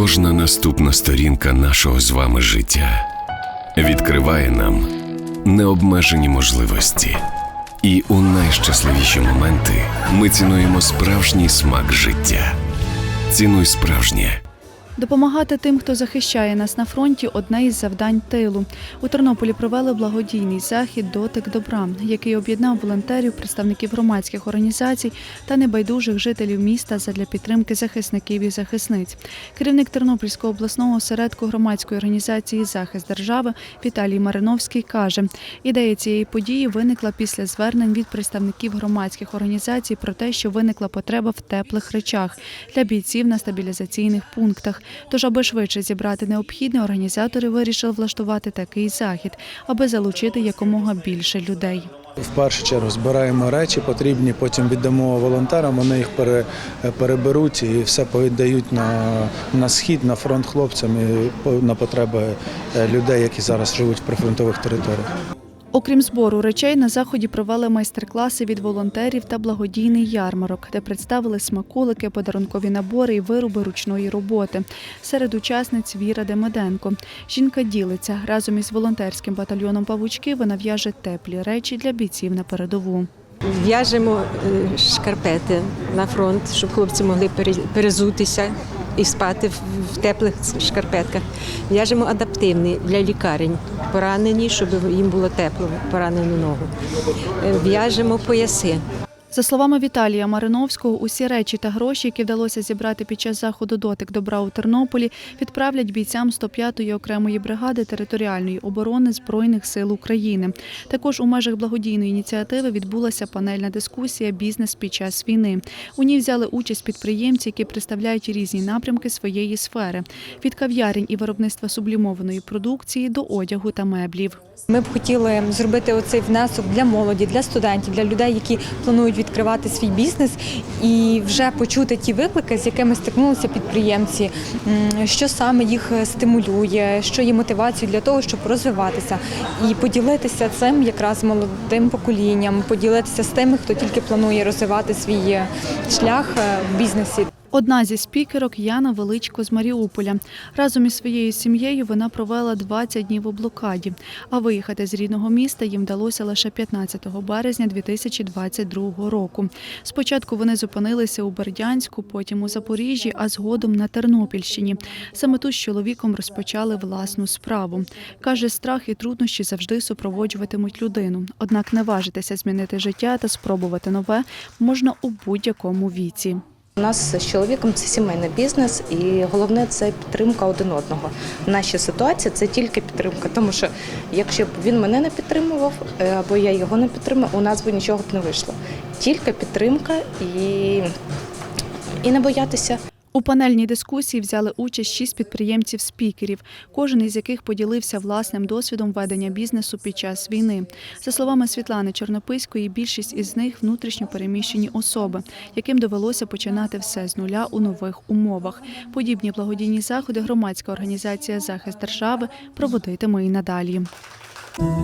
Кожна наступна сторінка нашого з вами життя відкриває нам необмежені можливості. І у найщасливіші моменти ми цінуємо справжній смак життя. Цінуй справжнє. Допомагати тим, хто захищає нас на фронті, одне із завдань тилу. У Тернополі провели благодійний захід Дотик добра, який об'єднав волонтерів, представників громадських організацій та небайдужих жителів міста задля підтримки захисників і захисниць. Керівник Тернопільського обласного осередку громадської організації Захист держави Віталій Мариновський каже, ідея цієї події виникла після звернень від представників громадських організацій про те, що виникла потреба в теплих речах для бійців на стабілізаційних пунктах. Тож, аби швидше зібрати необхідне, організатори вирішили влаштувати такий захід, аби залучити якомога більше людей. В першу чергу збираємо речі, потрібні, потім віддамо волонтерам, вони їх пере, переберуть і все повіддають на, на схід, на фронт хлопцям і на потреби е, людей, які зараз живуть в прифронтових територіях. Окрім збору речей, на заході провели майстер-класи від волонтерів та благодійний ярмарок, де представили смаколики, подарункові набори і вироби ручної роботи. Серед учасниць Віра Демиденко. Жінка ділиться разом із волонтерським батальйоном павучки. Вона в'яже теплі речі для бійців на передову. В'яжемо е, шкарпети на фронт, щоб хлопці могли пере- перезутися і спати в- теплих шкарпетках. В'яжемо адаптивний для лікарень, поранені, щоб їм було тепло, поранену ногу. Е, В'яжемо пояси. За словами Віталія Мариновського, усі речі та гроші, які вдалося зібрати під час заходу дотик добра у Тернополі, відправлять бійцям 105-ї окремої бригади територіальної оборони Збройних сил України. Також у межах благодійної ініціативи відбулася панельна дискусія Бізнес під час війни. У ній взяли участь підприємці, які представляють різні напрямки своєї сфери від кав'ярень і виробництва сублімованої продукції до одягу та меблів. Ми б хотіли зробити оцей внесок для молоді, для студентів, для людей, які планують відкривати свій бізнес, і вже почути ті виклики, з якими стикнулися підприємці, що саме їх стимулює, що є мотивацією для того, щоб розвиватися, і поділитися цим якраз молодим поколінням, поділитися з тими, хто тільки планує розвивати свій е, шлях е, в бізнесі. Одна зі спікерок Яна Величко з Маріуполя. Разом із своєю сім'єю вона провела 20 днів у блокаді. А виїхати з рідного міста їм вдалося лише 15 березня 2022 року. Спочатку вони зупинилися у Бердянську, потім у Запоріжжі, а згодом на Тернопільщині. Саме тут з чоловіком розпочали власну справу. Каже, страх і труднощі завжди супроводжуватимуть людину. Однак наважитися змінити життя та спробувати нове можна у будь-якому віці. У нас з чоловіком це сімейний бізнес, і головне це підтримка один одного. В нашій ситуації це тільки підтримка, тому що якщо б він мене не підтримував е, або я його не підтримав, у нас би нічого б не вийшло. Тільки підтримка і, і не боятися. У панельній дискусії взяли участь шість підприємців-спікерів, кожен із яких поділився власним досвідом ведення бізнесу під час війни. За словами Світлани Чорнописької, більшість із них внутрішньо переміщені особи, яким довелося починати все з нуля у нових умовах. Подібні благодійні заходи громадська організація Захист держави проводитиме і надалі.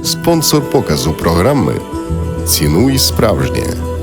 Спонсор показу програми Цінуй справжнє.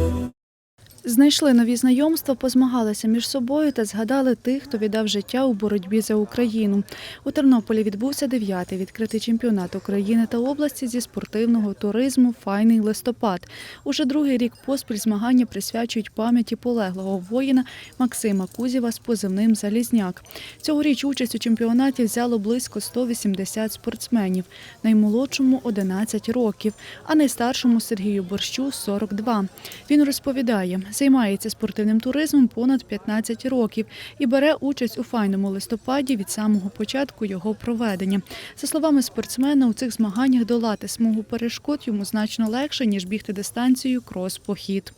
Знайшли нові знайомства, позмагалися між собою та згадали тих, хто віддав життя у боротьбі за Україну. У Тернополі відбувся дев'ятий відкритий чемпіонат України та області зі спортивного туризму Файний листопад. Уже другий рік поспіль змагання присвячують пам'яті полеглого воїна Максима Кузєва з позивним Залізняк. Цьогоріч участь у чемпіонаті взяло близько 180 спортсменів, наймолодшому 11 років, а найстаршому Сергію Борщу 42. Він розповідає, займається спортивним туризмом понад 15 років і бере участь у файному листопаді від самого початку його проведення. За словами спортсмена, у цих змаганнях долати смугу перешкод йому значно легше ніж бігти дистанцію крос-похід.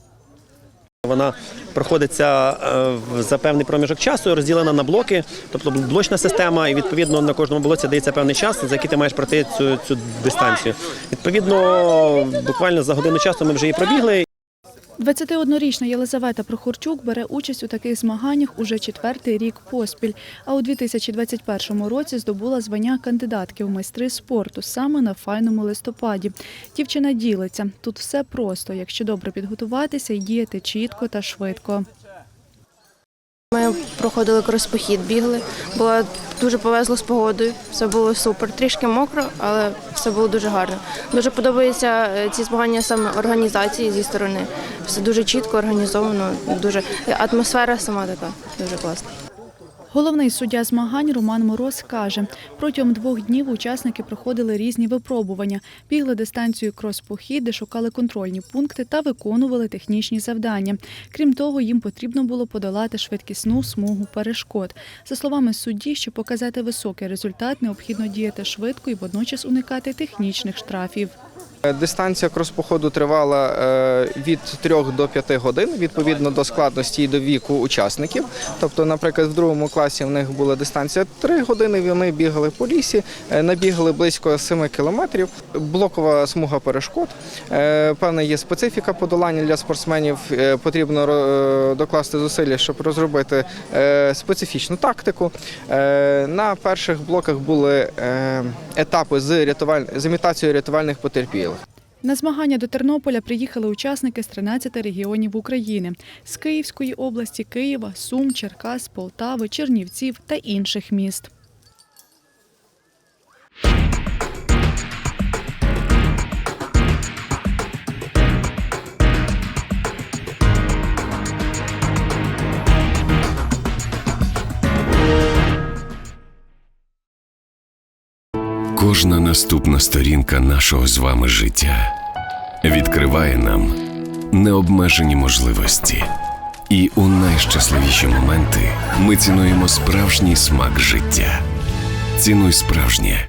Вона проходиться е, за певний проміжок часу, розділена на блоки, тобто блочна система, і відповідно на кожному блоці дається певний час, за який ти маєш пройти цю, цю дистанцію. Відповідно, буквально за годину часу ми вже її пробігли. 21-річна Єлизавета Прохорчук бере участь у таких змаганнях уже четвертий рік поспіль. А у 2021 році здобула звання кандидатки в майстри спорту саме на файному листопаді. Дівчина ділиться тут все просто, якщо добре підготуватися і діяти чітко та швидко. Ми проходили крос-похід, бігли. Було дуже повезло з погодою. Все було супер. Трішки мокро, але все було дуже гарно. Дуже подобаються е, ці змагання саме організації зі сторони. Все дуже чітко організовано. Дуже атмосфера сама така дуже класна. Головний суддя змагань Роман Мороз каже, протягом двох днів учасники проходили різні випробування, бігли дистанцію крос-похід, де шукали контрольні пункти та виконували технічні завдання. Крім того, їм потрібно було подолати швидкісну смугу перешкод. За словами судді, щоб показати високий результат, необхідно діяти швидко і водночас уникати технічних штрафів. Дистанція крос-походу тривала е, від 3 до 5 годин, відповідно до складності і до віку учасників. Тобто, наприклад, в другому класі в них була дистанція 3 години, вони бігали по лісі, е, набігали близько 7 кілометрів. Блокова смуга перешкод. Е, Певна є специфіка подолання для спортсменів. Е, Потрібно е, докласти зусилля, щоб розробити е, специфічну тактику. Е, На перших блоках були е, етапи з рятуваль... з імітацією рятувальних потерпілих. На змагання до Тернополя приїхали учасники з 13 регіонів України з Київської області, Києва, Сум, Черкас, Полтави, Чернівців та інших міст. Кожна наступна сторінка нашого з вами життя відкриває нам необмежені можливості. І у найщасливіші моменти ми цінуємо справжній смак життя. Цінуй справжнє